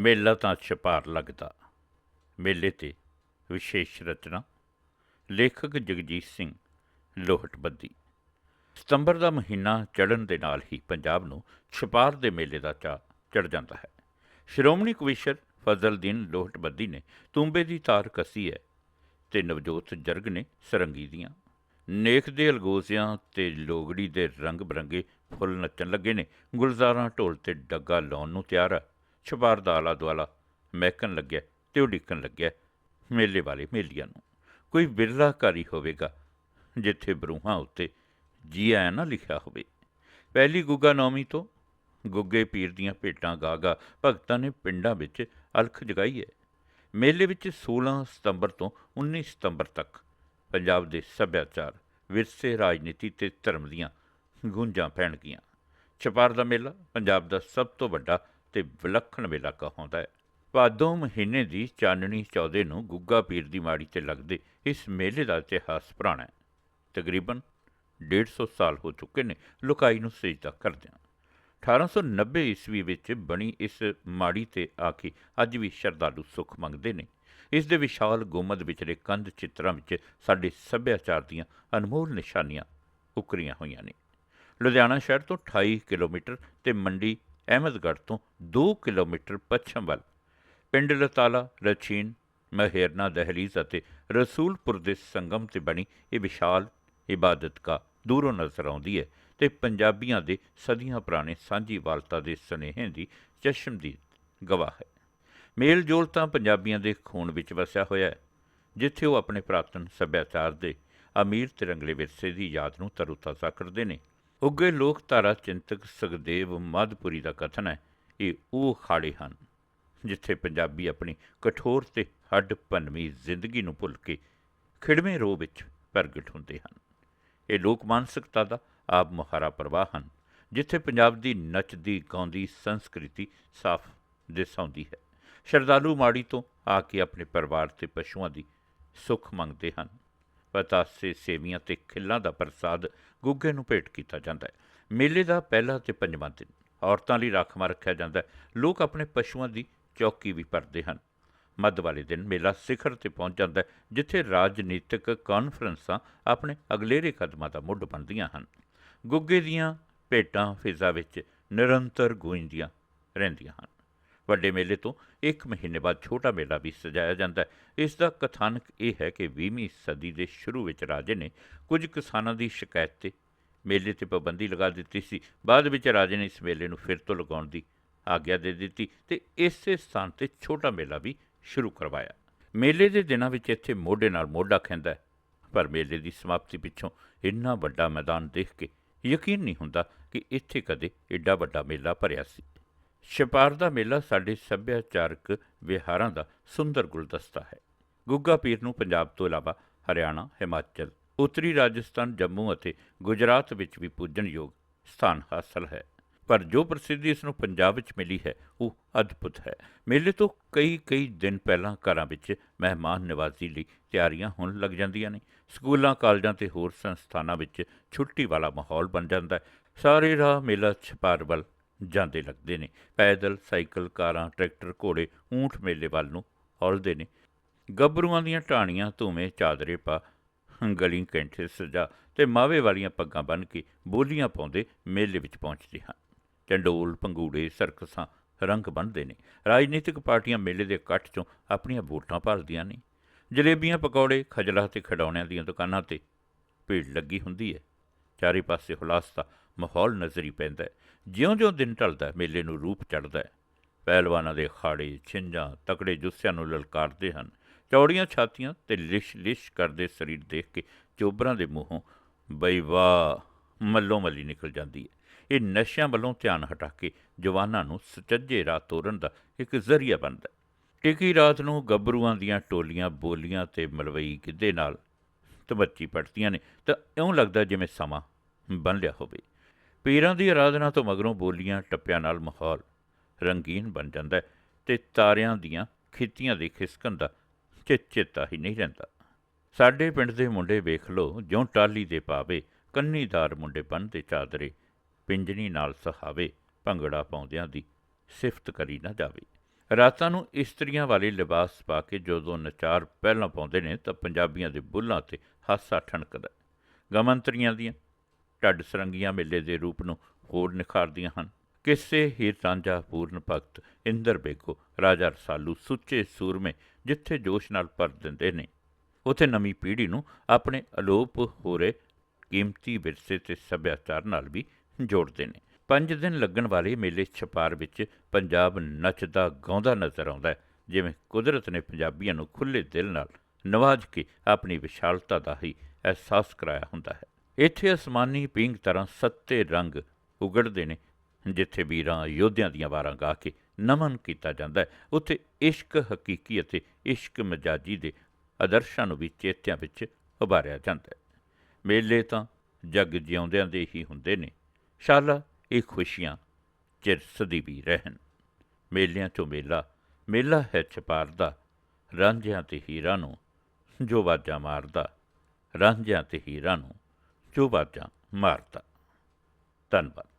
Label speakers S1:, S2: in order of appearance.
S1: ਮੇਲਾ ਤਾਂ ਛਪਾਰ ਲੱਗਦਾ। ਮੇਲੇ ਤੇ ਵਿਸ਼ੇਸ਼ ਰਚਨਾ, ਲੇਖਕ ਜਗਜੀਤ ਸਿੰਘ ਲੋਹਟਬੱਦੀ ਸਤੰਬਰ ਦਾ ਮਹੀਨਾ ਚੜ੍ਹਨ ਦੇ ਨਾਲ ਹੀ ਪੰਜਾਬ ਨੂੰ ਛਪਾਰ ਦੇ ਮੇਲੇ ਦਾ ਚਾਅ ਚੜ ਜਾਂਦਾ ਹੈ। ਸ਼੍ਰੋਮਣੀ ਕਵੀਸ਼ਰ ਫਜ਼ਲਦੀਨ ਲੋਹਟਬੱਦੀ ਨੇ ਤੁੰਬੇ ਦੀ ਤਾਰ ਕੱਸੀ ਹੈ ਤੇ ਨਵਜੋਤ ਜਰਗ ਨੇ ਸਰੰਗੀ ਦੀਆਂ। ਨੇਕ ਦੇ ਅਲਗੋਜ਼ਿਆਂ ਤੇ ਲੋਗੜੀ ਦੇ ਰੰਗ ਬਰੰਗੇ ਫੁੱਲ ਨੱਚਣ ਲੱਗੇ ਨੇ। ਗੁਲਜ਼ਾਰਾਂ ਢੋਲ ਤੇ ਡੱਗਾ ਲਾਉਣ ਨੂੰ ਤਿਆਰ ਆ। ਛਪਾਰ ਦਾ ਆਲਾ ਦੁਆਲਾ ਮਹਿਕਣ ਲੱਗਿਆ ਤੇ ਉਡੀਕਣ ਲੱਗਿਆ ਮੇਲੇ ਵਾਲੇ ਮੇਲੀਆਂ ਨੂੰ। ਕੋਈ ਬਿਰਲਾ ਘਰ ਹੋਵੇਗਾ ਜਿੱਥੇ ਬਰੂਹਾਂ ਉੱਤੇ ਜੀ ਆਇਆਂ ਨਾ ਲਿਖਿਆ ਹੋਵੇ। ਪਹਿਲੀ ਗੁੱਗਾ ਨੌਮੀ ਤੋਂ ਗੁੱਗੇ ਪੀਰ ਦੀਆਂ ਭੇਟਾਂ ਗਾ ਗਾ ਭਗਤਾਂ ਨੇ ਪਿੰਡਾਂ ਵਿੱਚ ਅਲਖ ਜਗਾਈ ਹੈ। ਮੇਲੇ ਵਿੱਚ 16 ਸਤੰਬਰ ਤੋਂ 19 ਸਤੰਬਰ ਤੱਕ ਪੰਜਾਬ ਦੇ ਸੱਭਿਆਚਾਰ, ਵਿਰਸੇ, ਰਾਜਨੀਤੀ ਤੇ ਧਰਮ ਦੀਆਂ ਗੂੰਜਾਂ ਪੈਣਗੀਆਂ ਛਪਾਰ ਦਾ ਮੇਲਾ ਪੰਜਾਬ ਦਾ ਸਭ ਤੋਂ ਵੱਡਾ ਤੇ ਵਿਲੱਖਣ ਮੇਲਾ ਕਹਾਉਂਦਾ ਹੈ। ਭਾਦੋਂ ਮਹੀਨੇ ਦੀ ਚਾਨਣੀ ਚੌਦੇ ਨੂੰ ਗੁੱਗਾ ਪੀਰ ਦੀ ਮਾੜੀ ਤੇ ਲੱਗਦੇ ਇਸ ਮੇਲੇ ਦਾ ਇਤਿਹਾਸ ਪੁਰਾਣਾ ਹੈ। ਤਕਰੀਬਨ 150 ਸਾਲ ਹੋ ਚੁੱਕੇ ਨੇ ਲੁਕਾਈ ਨੂੰ ਸਜਦਾ ਕਰਦਿਆਂ। 1890 ਈਸਵੀ ਵਿੱਚ ਬਣੀ ਇਸ ਮਾੜੀ ਤੇ ਆ ਕੇ ਅੱਜ ਵੀ ਸ਼ਰਧਾਲੂ ਸੁੱਖ ਮੰਗਦੇ ਨੇ। ਇਸ ਦੇ ਵਿਸ਼ਾਲ ਗੁੰਮਦ ਵਿਚਲੇ ਕੰਧ ਚਿੱਤਰਾਂ ਵਿੱਚ ਸਾਡੇ ਸੱਭਿਆਚਾਰ ਦੀਆਂ ਅਨਮੋਲ ਨਿਸ਼ਾਨੀਆਂ ਉਕਰੀਆਂ ਹੋਈਆਂ ਨੇ। ਲੁਧਿਆਣਾ ਸ਼ਹਿਰ ਤੋਂ 28 ਕਿਲੋਮੀਟਰ ਤੇ ਮੰਡੀ ਅਹਿਮਦਗੜ੍ਹ ਤੋਂ 2 ਕਿਲੋਮੀਟਰ ਪੱਛਮ ਵੱਲ। ਪਿੰਡ ਲਤਾਲਾ ਰਛੀਨ, ਮਹਿਰਨਾ, ਦਹਲੀਜ਼ ਅਤੇ ਰਸੂਲਪੁਰ ਦੇ ਸੰਗਮ ਤੇ ਬਣੀ ਇਹ ਵਿਸ਼ਾਲ ਇਬਾਦਤਗਾਹ ਦੂਰੋਂ ਨਜ਼ਰ ਆਉਂਦੀ ਹੈ ਤੇ ਪੰਜਾਬੀਆਂ ਦੇ ਸਦੀਆਂ ਪੁਰਾਣੇ ਸਾਂਝੀ ਵਾਲਤਾ ਦੇ ਸੁਨੇਹੇ ਦੀ ਚਸ਼ਮਦੀਦ ਗਵਾਹ ਹੈ। ਮੇਲ ਜੋਲ ਤਾਂ ਪੰਜਾਬੀਆਂ ਦੇ ਖੂਨ ਵਿੱਚ ਵਸਿਆ ਹੋਇਆ ਹੈ, ਜਿੱਥੇ ਉਹ ਆਪਣੇ ਪ੍ਰਾਤਨ ਸੱਭਿਆਚਾਰ ਦੇ ਅਮੀਰ ਤੇ ਰੰਗਲੇ ਵਿਰਸੇ ਦੀ ਯਾਦ ਨੂੰ ਤਰੋਤਾਜ਼ਾ ਕਰਦੇ ਨੇ। ਉੱਗੇ ਲੋਕ ਧਾਰਾ ਚਿੰਤਕ ਸੁਖਦੇਵ ਮਧਪੁਰੀ ਦਾ ਕਥਨ ਹੈ, ਇਹ ਉਹ ਖਾੜੇ ਹਨ, ਜਿੱਥੇ ਪੰਜਾਬੀ ਆਪਣੀ ਕਠੋਰ ਤੇ ਹੱਡ ਭੰਨਵੀਂ ਜ਼ਿੰਦਗੀ ਨੂੰ ਭੁੱਲ ਕੇ ਖਿੜਵੇਂ ਰੋਹ ਵਿੱਚ ਪ੍ਰਗਟ ਹੁੰਦੇ ਹਨ। ਇਹ ਲੋਕ ਮਾਨਸਿਕਤਾ ਦਾ ਆਪ ਮੁਹਾਰਾ ਪ੍ਰਵਾਹ ਹਨ, ਜਿੱਥੇ ਪੰਜਾਬ ਦੀ ਨੱਚਦੀ ਗਾਉਂਦੀ ਸੰਸਕ੍ਰਿਤੀ ਸਾਫ਼ ਦਿਸਾਉਂਦੀ ਹੈ। ਸ਼ਰਧਾਲੂ ਮਾੜੀ ਤੋਂ ਆ ਕੇ ਆਪਣੇ ਪਰਿਵਾਰ ਤੇ ਪਸ਼ੂਆਂ ਦੀ ਸੁੱਖ ਮੰਗਦੇ ਹਨ। ਪਤਾਸੇ ਸੇਵੀਆਂ ਤੇ ਖਿੱਲਾਂ ਦਾ ਪ੍ਰਸਾਦ ਗੁੱਗੇ ਨੂੰ ਭੇਟ ਕੀਤਾ ਜਾਂਦਾ ਹੈ। ਮੇਲੇ ਦਾ ਪਹਿਲਾ ਤੇ ਪੰਜਵਾਂ ਦਿਨ। ਔਰਤਾਂ ਲਈ ਰਾਖਵਾਂ ਰੱਖਿਆ ਜਾਂਦਾ ਹੈ। ਲੋਕ ਆਪਣੇ ਪਸ਼ੂਆਂ ਦੀ ਚੌਕੀ ਵੀ ਭਰਦੇ ਹਨ। ਮੱਧ ਵਾਲੇ ਦਿਨ ਮੇਲਾ ਸਿਖਰ ਤੇ ਪਹੁੰਚ ਜਾਂਦਾ ਹੈ, ਜਿੱਥੇ ਰਾਜਨੀਤਿਕ ਕਾਨਫਰੰਸਾਂ ਆਪਣੇ ਅਗਲੇਰੇ ਕਦਮਾਂ ਦਾ ਮੁੱਢ ਬਣਦੀਆਂ ਹਨ। ਗੁੱਗੇ ਦੀਆਂ ਭੇਟਾਂ, ਫਿਜ਼ਾ ਵਿੱਚ ਨਿਰੰਤਰ ਗੂੰਜਦੀਆਂ ਰਹਿੰਦੀਆਂ ਹਨ। ਵੱਡੇ ਮੇਲੇ ਤੋਂ ਇੱਕ ਮਹੀਨੇ ਬਾਅਦ ਛੋਟਾ ਮੇਲਾ ਵੀ ਸਜਾਇਆ ਜਾਂਦਾ ਹੈ। ਇਸ ਦਾ ਕਥਾਨਕ ਇਹ ਹੈ ਕਿ 20ਵੀਂ ਸਦੀ ਦੇ ਸ਼ੁਰੂ ਵਿੱਚ ਰਾਜੇ ਨੇ ਕੁਝ ਕਿਸਾਨਾਂ ਦੀ ਸ਼ਿਕਾਇਤ ਤੇ ਮੇਲੇ ਤੇ ਪਾਬੰਦੀ ਲਗਾ ਦਿੱਤੀ ਸੀ। ਬਾਅਦ ਵਿੱਚ ਰਾਜੇ ਨੇ ਇਸ ਮੇਲੇ ਨੂੰ ਫਿਰ ਤੋਂ ਲਗਾਉਣ ਦੀ ਆਗਿਆ ਦੇ ਦਿੱਤੀ ਤੇ ਇਸੇ ਸਥਾਨ ਤੇ ਛੋਟਾ ਮੇਲਾ ਵੀ ਸ਼ੁਰੂ ਕਰਵਾਇਆ। ਮੇਲੇ ਦੇ ਦਿਨਾਂ ਵਿੱਚ ਇੱਥੇ ਮੋਢੇ ਨਾਲ ਮੋਢਾ ਖੈਂਦਾ ਪਰ ਮੇਲੇ ਦੀ ਸਮਾਪਤੀ ਪਿੱਛੋਂ ਇੰਨਾ ਵੱਡਾ ਮੈਦਾਨ ਦੇਖ ਕੇ ਯਕੀਨ ਨਹੀਂ ਹੁੰਦਾ ਕਿ ਇੱਥੇ ਕਦੇ ਐਡਾ ਵੱਡਾ ਮੇਲਾ ਭਰਿਆ ਸੀ। ਛਪਾਰ ਦਾ ਮੇਲਾ ਸਾਡੇ ਸੱਭਿਆਚਾਰਕ ਵਿਹਾਰਾਂ ਦਾ ਸੁੰਦਰ ਗੁਲਦਸਤਾ ਹੈ। ਗੁੱਗਾ ਪੀਰ ਨੂੰ ਪੰਜਾਬ ਤੋਂ ਇਲਾਵਾ ਹਰਿਆਣਾ, ਹਿਮਾਚਲ, ਉੱਤਰੀ ਰਾਜਸਥਾਨ, ਜੰਮੂ ਅਤੇ ਗੁਜਰਾਤ ਵਿੱਚ ਵੀ ਪੂਜਣਯੋਗ ਸਥਾਨ ਹਾਸਲ ਹੈ। ਪਰ ਜੋ ਪ੍ਰਸਿੱਧੀ ਇਸ ਨੂੰ ਪੰਜਾਬ ਵਿੱਚ ਮਿਲੀ ਹੈ, ਉਹ ਅਦਭੁਤ ਹੈ। ਮੇਲੇ ਤੋਂ ਕਈ ਕਈ ਦਿਨ ਪਹਿਲਾਂ ਘਰਾਂ ਵਿੱਚ ਮਹਿਮਾਨ ਨਿਵਾਜ਼ੀ ਲਈ ਤਿਆਰੀਆਂ ਹੋਣ ਲੱਗ ਜਾਂਦੀਆਂ ਨੇ। ਸਕੂਲਾਂ, ਕਾਲਜਾਂ ਤੇ ਹੋਰ ਸੰਸਥਾਨਾਂ ਵਿੱਚ ਛੁੱਟੀ ਵਾਲਾ ਮਾਹੌਲ ਬਣ ਜਾਂਦਾ ਹੈ। ਸਾਰੇ ਰਾਹ ਮੇਲਾ ਛਪਾਰ ਵੱਲ ਜਾਂਦੇ ਲੱਗਦੇ ਨੇ। ਪੈਦਲ ਸਾਈਕਲ, ਕਾਰਾਂ, ਟਰੈਕਟਰ ਘੋੜੇ ਊਂਠ ਮੇਲੇ ਵੱਲ ਨੂੰ ਹੌਲਦੇ ਨੇ। ਗੱਭਰੂਆਂ ਦੀਆਂ ਢਾਣੀਆਂ ਧੂਵੇਂ ਚਾਦਰੇ ਪਾ ਗਲੀ ਕੈਂਠੇ ਸਜਾ ਤੇ ਮਾਵੇ ਵਾਲੀਆਂ ਪੱਗਾਂ ਬੰਨ੍ਹ ਕੇ ਬੋਲੀਆਂ ਪਾਉਂਦੇ ਮੇਲੇ ਵਿੱਚ ਪਹੁੰਚਦੇ ਹਨ। ਚੰਡੋਲ ਪੰਗੂੜੇ, ਸਰਕਸਾਂ ਰੰਗ ਬੰਨ੍ਹਦੇ ਨੇ। ਰਾਜਨੀਤਿਕ ਪਾਰਟੀਆਂ ਮੇਲੇ ਦੇ ਇਕੱਠ ਚੋਂ ਆਪਣੀਆਂ ਵੋਟਾਂ ਭਾਲਦੀਆਂ ਨੇ। ਜਲੇਬੀਆਂ, ਪਕੌੜੇ, ਖਜਲਾ ਤੇ ਖਿਡੌਣਿਆਂ ਦੀਆਂ ਦੁਕਾਨਾਂ ਤੇ ਭੀੜ ਲੱਗੀ ਹੁੰਦੀ ਹੈ। ਚਾਰੇ ਪਾਸੇ ਹੁਲਾਸ ਮਾਹੌਲ ਨਜ਼ਰੀ ਪੈਂਦਾ ਜਿਉਂ-ਜਿਉਂ ਦਿਨ ਢਲਦਾ ਮੇਲੇ ਨੂੰ ਰੂਪ ਚੜ੍ਹਦਾ ਪਹਿਲਵਾਨਾਂ ਦੇ ਖਾੜੇ, ਛਿੰਝਾਂ, ਤਕੜੇ ਜੁੱਸਿਆਂ ਨੂੰ ਲਲਕਾਰਦੇ ਹਨ। ਚੌੜੀਆਂ ਛਾਤੀਆਂ ਤੇ ਲਿਸ਼-ਲਿਸ਼ ਕਰਦੇ ਸਰੀਰ ਦੇਖ ਕੇ ਚੋਬਰਾਂ ਦੇ ਮੂੰਹੋਂ ਬਈ ਵਾਹ, ਮੱਲੋ ਮੱਲੀ ਨਿਕਲ ਜਾਂਦੀ ਹੈ। ਇਹ ਨਸ਼ਿਆਂ ਵੱਲੋਂ ਧਿਆਨ ਹਟਾ ਕੇ ਜਵਾਨਾਂ ਨੂੰ ਸੱਚੇ ਰਾਹ ਤੋਰਨ ਦਾ ਇੱਕ ਜ਼ਰੀਆ ਬਣਦਾ ਹੈ। ਟਿਕੀ ਰਾਤ ਨੂੰ ਗੱਭਰੂਆਂ ਦੀਆਂ ਟੋਲੀਆਂ, ਬੋਲੀਆਂ ਤੇ ਮਲਵਈ ਗਿੱਧੇ ਨਾਲ ਤਬੱਚੀ ਪੜਤੀਆਂ ਨੇ ਤਾਂ ਇਉਂ ਲੱਗਦਾ ਜਿਵੇਂ ਸਮਾਂ ਬਣ ਲਿਆ ਹੋਵੇ। ਪੀਰਾਂ ਦੀ ਆਰਾਧਨਾ ਤੋਂ ਮਗਰੋਂ ਬੋਲੀਆਂ ਟੱਪਿਆਂ ਨਾਲ ਮਾਹੌਲ ਰੰਗੀਨ ਬਣ ਜਾਂਦਾ ਹੈ ਤੇ ਤਾਰਿਆਂ ਦੀਆਂ ਖਿੱਤੀਆਂ ਦੇ ਖਿਸਕਣ ਦਾ ਚੇਤਾ ਹੀ ਨਹੀਂ ਰਹਿੰਦਾ। ਸਾਡੇ ਪਿੰਡ ਦੇ ਮੁੰਡੇ ਵੇਖ ਲੋ ਜਿਉਂ ਟਾਲੀ ਦੇ ਪਾਵੇ, ਕੰਨੀਦਾਰ ਮੁੰਡੇ ਬੰਨ੍ਹਦੇ ਚਾਦਰੇ, ਪਿੰਜਣੀ ਨਾਲ ਸਹਾਵੇ, ਭੰਗੜਾ ਪਾਉਂਦਿਆਂ ਦੀ ਸਿਫਤ ਕਰੀ ਨਾ ਜਾਵੇ। ਰਾਤਾਂ ਨੂੰ ਇਸਤਰੀਆਂ ਵਾਲੇ ਲਿਬਾਸ ਪਾ ਕੇ ਜਦੋਂ ਨਚਾਰ ਪਹਿਲਾਂ ਪਾਉਂਦੇ ਨੇ ਤਾਂ ਪੰਜਾਬੀਆਂ ਦੇ ਬੁੱਲਾਂ ਤੇ ਹਾਸਾ ਠਣਕਦਾ ਗਮੰਤਰੀਆਂ ਦੀਆਂ ਢੱਡ ਸਰੰਗੀਆਂ ਮੇਲੇ ਦੇ ਰੂਪ ਨੂੰ ਹੋਰ ਨਿਖਾਰਦੀਆਂ ਹਨ। ਕਿਸੇ ਹੀਰ ਰਾਂਝਾ ਪੂਰਨ ਭਗਤ ਇੰਦਰ ਬੇਗੋ, ਰਾਜਾ ਰਸਾਲੂ ਸੁੱਚੇ ਸੂਰਮੇ ਜਿੱਥੇ ਜੋਸ਼ ਨਾਲ ਭਰ ਦਿੰਦੇ ਨੇ, ਉਥੇ ਨਵੀਂ ਪੀੜ੍ਹੀ ਨੂੰ ਆਪਣੇ ਅਲੋਪ ਹੋ ਰਹੇ ਕੀਮਤੀ ਵਿਰਸੇ ਤੇ ਸੱਭਿਆਚਾਰ ਨਾਲ ਵੀ ਜੋੜਦੇ ਨੇ। ਪੰਜ ਦਿਨ ਲੱਗਣ ਵਾਲੇ ਮੇਲੇ ਛਪਾਰ ਵਿੱਚ ਪੰਜਾਬ ਨੱਚਦਾ, ਗਾਉਂਦਾ ਨਜ਼ਰ ਆਉਂਦਾ ਹੈ, ਜਿਵੇਂ ਕੁਦਰਤ ਨੇ ਪੰਜਾਬੀਆਂ ਨੂੰ ਖੁੱਲ੍ਹੇ ਦਿਲ ਨਾਲ ਨਵਾਜ ਕੇ ਆਪਣੀ ਵਿਸ਼ਾਲਤਾ ਦਾ ਹੀ ਅਹਿਸਾਸ ਕਰਾਇਆ ਹੁੰਦਾ ਹੈ। ਇੱਥੇ ਅਸਮਾਨੀ ਪਿੰਗ ਤਰ੍ਹਾਂ ਸੱਤੇ ਰੰਗ ਉਗੜਦੇ ਨੇ, ਜਿੱਥੇ ਵੀਰਾਂ ਯੋਧਿਆਂ ਦੀਆਂ ਵਾਰਾਂ ਗਾ ਕੇ ਨਮਨ ਕੀਤਾ ਜਾਂਦਾ ਹੈ। ਉੱਥੇ ਇਸ਼ਕ ਹਕੀਕੀ ਅਤੇ ਇਸ਼ਕ ਮਜਾਜੀ ਦੇ ਆਦਰਸ਼ਾਂ ਨੂੰ ਵੀ ਚੇਤਿਆਂ ਵਿੱਚ ਉਭਾਰਿਆ ਜਾਂਦਾ ਹੈ। ਮੇਲੇ ਤਾਂ ਜਗ ਜਿਉਂਦਿਆਂ ਦੇ ਹੀ ਹੁੰਦੇ ਨੇ। ਸ਼ਾਲਾ, ਇਹ ਖੁਸ਼ੀਆਂ ਚਿਰ ਸਦੀ ਵੀ ਰਹਿਣ। ਮੇਲਿਆਂ ਚੋਂ ਮੇਲਾ ਮੇਲਾ ਹੈ ਛਪਾਰ ਦਾ ਰਾਂਝਿਆਂ ਤੇ ਹੀਰਾਂ ਨੂੰ ਜੋ ਵਾਜਾਂ ਮਾਰਦਾ, ਰਾਂਝਿਆਂ ਤੇ ਹੀਰਾਂ ਨੂੰ ਜੋ ਮਾਰਤਾ। ਧੰਨਵਾਦ।